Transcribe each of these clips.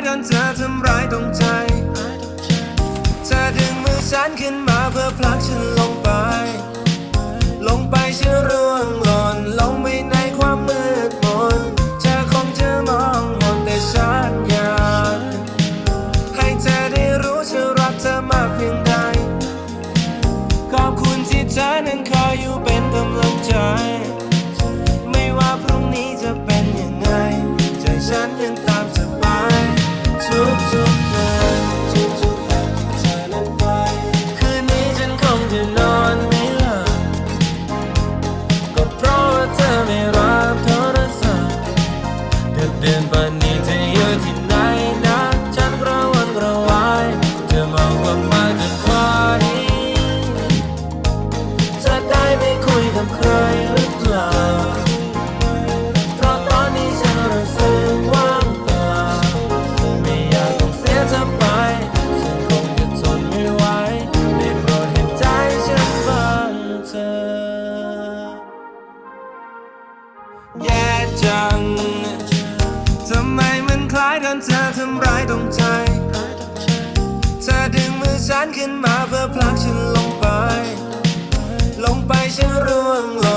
ร้ายตรงใจ เธอดึงมือฉันขึ้นมาเพื่อผลักฉันลงไป ลงไปฉันร่วงหล่นลงไปในความมืดมนเธอคงจะมองหมดแต่ฉันอยากให้เธอได้รู้ฉันรักเธอมากเพียงใด ขอบคุณที่เธอนั้นคอยอยู่เป็นกำลังใจ แย่จัง ทำไมมันคล้ายกันเธอทำร้ายตรงใจ เธอดึงมือฉันขึ้นมาเพื่อผลักฉันลงไป ลงไปฉันร่วงหล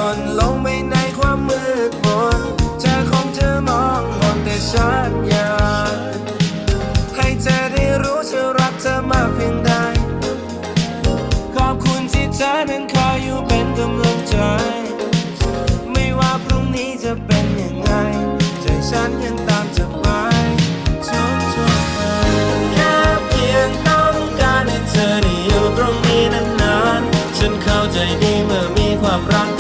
อ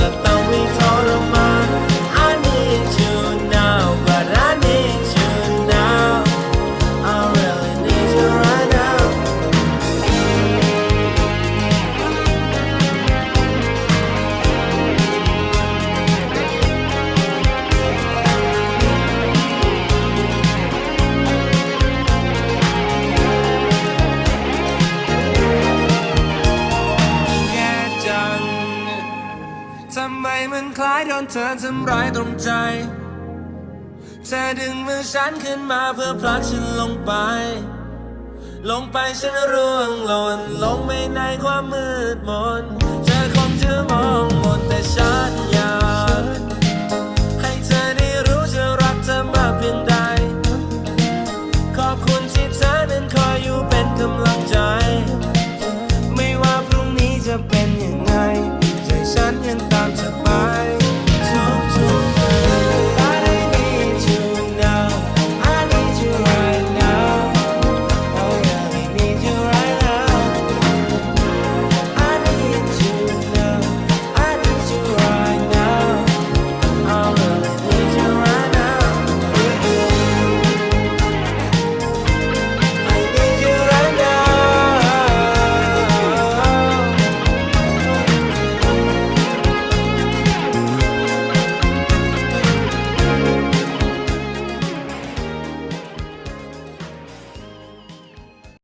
มันคล้ายโดนเธอทำร้ายตรงใจ เธอดึงมือฉันขึ้นมาเพื่อผลักฉันลงไป ลงไปฉันร่วงหล่นลงไปในความมืดมน เธอคงจะมองหมดแต่ฉัน